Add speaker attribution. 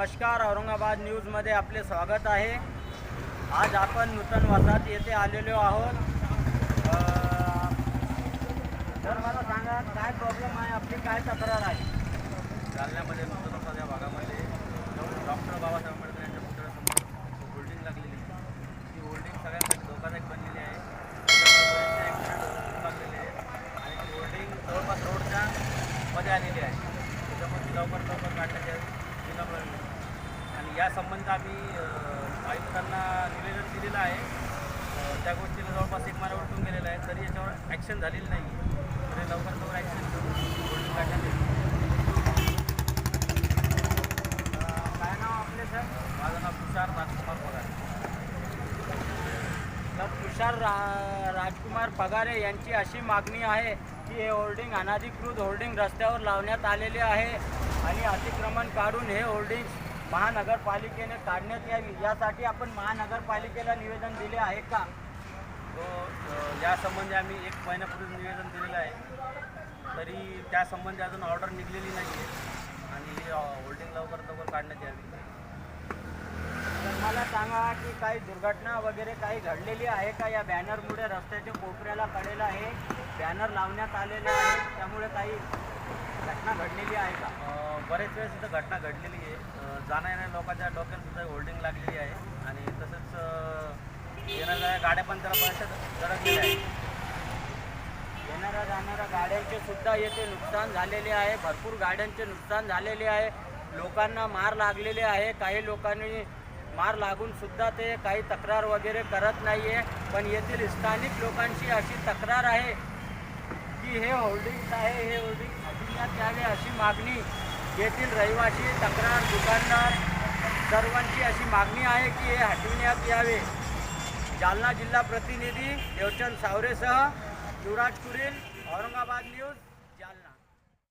Speaker 1: नमस्कार औरंगाबाद न्यूजमध्ये आपले स्वागत आहे. आज आपण नूतन वसाहत येथे आलेलो आहोत. तर मला सांगा काय प्रॉब्लेम आहे? आपली काय तक्रार आहे?
Speaker 2: जालन्यामध्ये नूतन वसाहत या भागामध्ये डॉक्टर बाबासाहेब आंबेडकर यांच्या पुतळ्यासमोर होल्डिंग लागलेली आहे. ती होल्डिंग सगळ्यांसाठी धोकादायक बनलेली आहे. आणि ती होल्डिंग जवळपास रोडच्या मध्ये आलेली आहे. त्याच्यामुळे लवकर लवकर काढण्याच्या विनम्र या संबंध आम्ही आयुक्तांना निवेदन दिलेलं आहे. त्या गोष्टीला जवळपास एक महिना उलटून गेलेला आहे. तरी याच्यावर ॲक्शन झालेली नाही. आहे तरी लवकर लवकर ॲक्शन घेऊन होल्डिंग काढण्यात येईल.
Speaker 1: काय नाव आपले सर
Speaker 2: माझं नाव तुषार राजकुमार पगार.
Speaker 1: तर तुषार रा राजकुमार पगारे यांची अशी मागणी आहे की हे होर्डिंग अनाधिकृत होर्डिंग रस्त्यावर लावण्यात आलेले आहे आणि अतिक्रमण काढून हे होर्डिंग महानगरपालिकेने काढण्यात यावी यासाठी आपण महानगरपालिकेला निवेदन दिले आहे का?
Speaker 2: हो, यासंबंधी आम्ही एक महिन्यापूर्वी निवेदन दिलेलं आहे. तरी त्यासंबंधी अजून ऑर्डर निघलेली नाही आहे आणि होल्डिंग लवकर लवकर काढण्यात यावी.
Speaker 1: मला सांगा की काही दुर्घटना वगैरे काही घडलेली आहे का? या बॅनरमुळे रस्त्याच्या कोपऱ्याला कडेला हे बॅनर लावण्यात आलेले आहे. त्यामुळे काही घटना घडलेली आहे का?
Speaker 2: बरेच वेळेस इथं घटना घडलेली आहे. जाण्या येणाऱ्या लोकांच्या डोक्यात सुद्धा होल्डिंग लागलेली आहे. आणि तसंच येणाऱ्या गाड्या पण त्याला बऱ्याचशा धडकलेल्या आहेत.
Speaker 1: येणाऱ्या जाणाऱ्या गाड्यांचे सुद्धा येथे नुकसान झालेले आहे. भरपूर गाड्यांचे नुकसान झालेले आहे. लोकांना मार लागलेले आहे. काही लोकांनी मार लागून सुद्धा ते काही तक्रार वगैरे करत नाही आहे पण येथील स्थानिक लोकांची अशी तक्रार आहे की हे होल्डिंग्स आहे हे होल्डिंग हटविण्यात यावे अशी मागणी. येथील रहिवासी तक्रार दुकानदार सर्वांची अशी मागणी आहे की हे हटविण्यात यावे. जालना जिल्हा प्रतिनिधी देवचंद सावरेसह युवराज कुरील औरंगाबाद न्यूज जालना.